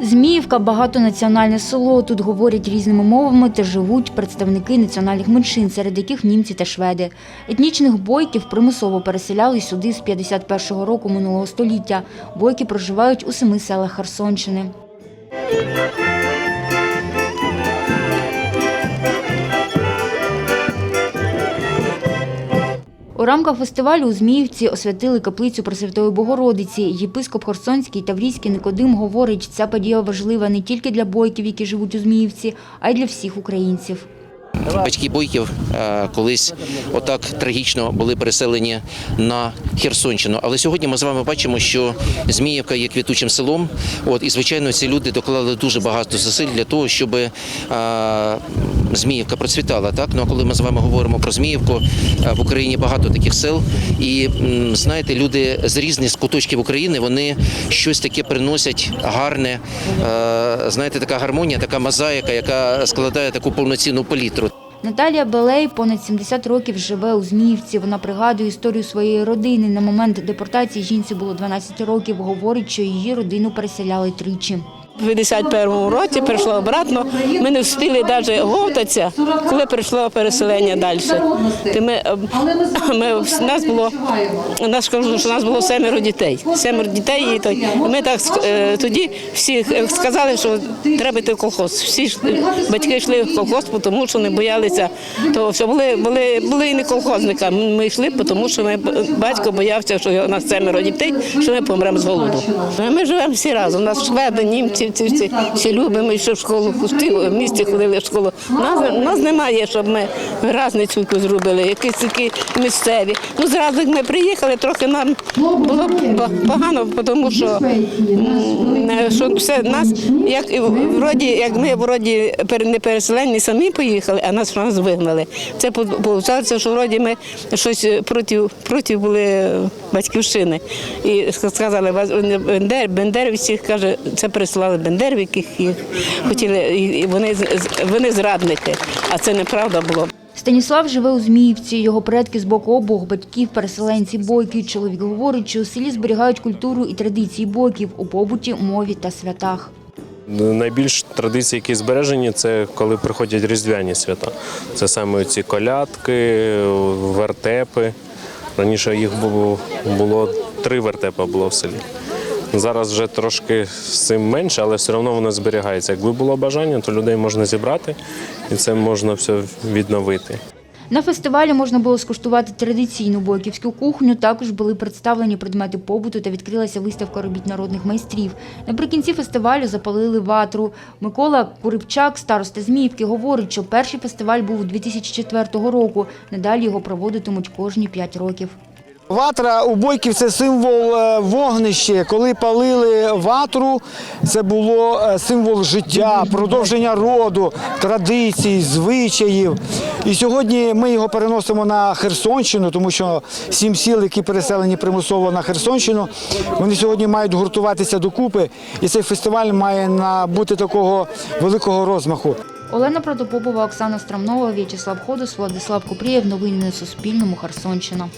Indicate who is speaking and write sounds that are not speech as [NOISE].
Speaker 1: Зміївка багатонаціональне село. Тут говорять різними мовами та живуть представники національних меншин, серед яких німці та шведи. Етнічних бойків примусово переселяли сюди з 51-го року минулого століття. Бойки проживають у семи селах Херсонщини. У рамках фестивалю у Зміївці освятили каплицю Пресвятої Богородиці. Єпископ Хорсонський Таврійський Никодим говорить, ця подія важлива не тільки для бойків, які живуть у Зміївці, а й для всіх українців.
Speaker 2: Батьки бойків е, колись отак трагічно були переселені на Херсонщину. Але сьогодні ми з вами бачимо, що Зміївка є квітучим селом. От і звичайно, ці люди доклали дуже багато зусиль для того, щоб е, Зміївка процвітала. Так ну а коли ми з вами говоримо про Зміївку, е, в Україні багато таких сел, і знаєте, люди з різних куточків України вони щось таке приносять гарне. Знаєте, така гармонія, така мозаїка, яка складає таку повноцінну палітру.
Speaker 1: Наталія Белей понад 70 років живе у Зміївці. Вона пригадує історію своєї родини. На момент депортації жінці було 12 років. Говорить, що її родину переселяли тричі.
Speaker 3: У 51-му році прийшло обратно. Ми не встигли навіть говтатися, коли прийшло переселення далі. Ми, е, [CLEARS THROAT] ми, нас було, нас кажу, що нас було семеро дітей. Семеро дітей, і то- ми так е, тоді всі сказали, що треба йти в колхоз. Всі е, батьки йшли в колхоз, тому що не боялися того, що були, були, були і не колхозниками. Ми йшли, тому що ми, батько боявся, що у нас семеро дітей, що ми помремо з голоду. Ми живемо всі разом. У нас шведи, німці, ці всі, любимо, що в школу ходили, в місті ходили в школу. Нас, нас немає, щоб ми разницю зробили, якісь такі місцеві. Ну, зразу як ми приїхали, трохи нам було погано, тому що, що все нас, як, вроді, як ми вроді не переселені самі поїхали, а нас, нас вигнали. Це виходить, що вроді ми щось проти, проти були батьківщини. І сказали, бендерівці, каже, це прислали бендерів, яких їх хотіли, і вони, з- вони зрадники, а це неправда було.
Speaker 1: Станіслав живе у Зміївці. Його предки з боку обох батьків, переселенці бойки. Чоловік говорить, що у селі зберігають культуру і традиції бойків у побуті, мові та святах.
Speaker 4: Найбільш традиції, які збережені, це коли приходять різдвяні свята. Це саме ці колядки, вертепи. Раніше їх було, було три вертепа було в селі. Зараз вже трошки з цим менше, але все одно воно зберігається. Якби було бажання, то людей можна зібрати і це можна все відновити.
Speaker 1: На фестивалі можна було скуштувати традиційну бойківську кухню. Також були представлені предмети побуту та відкрилася виставка робіт народних майстрів. Наприкінці фестивалю запалили ватру. Микола Курипчак, староста Зміївки, говорить, що перший фестиваль був у 2004 року. Надалі його проводитимуть кожні 5 років.
Speaker 5: Ватра у бойків це символ е, вогнища. Коли палили ватру, це було е, символ життя, продовження роду, традицій, звичаїв. І сьогодні ми його переносимо на Херсонщину, тому що сім сіл, які переселені примусово на Херсонщину, вони сьогодні мають гуртуватися докупи. І цей фестиваль має набути такого великого розмаху.
Speaker 1: Олена Протопопова, Оксана Страмнова, В'ячеслав Ходос, Владислав Купрієв. Новини на Суспільному. Херсонщина.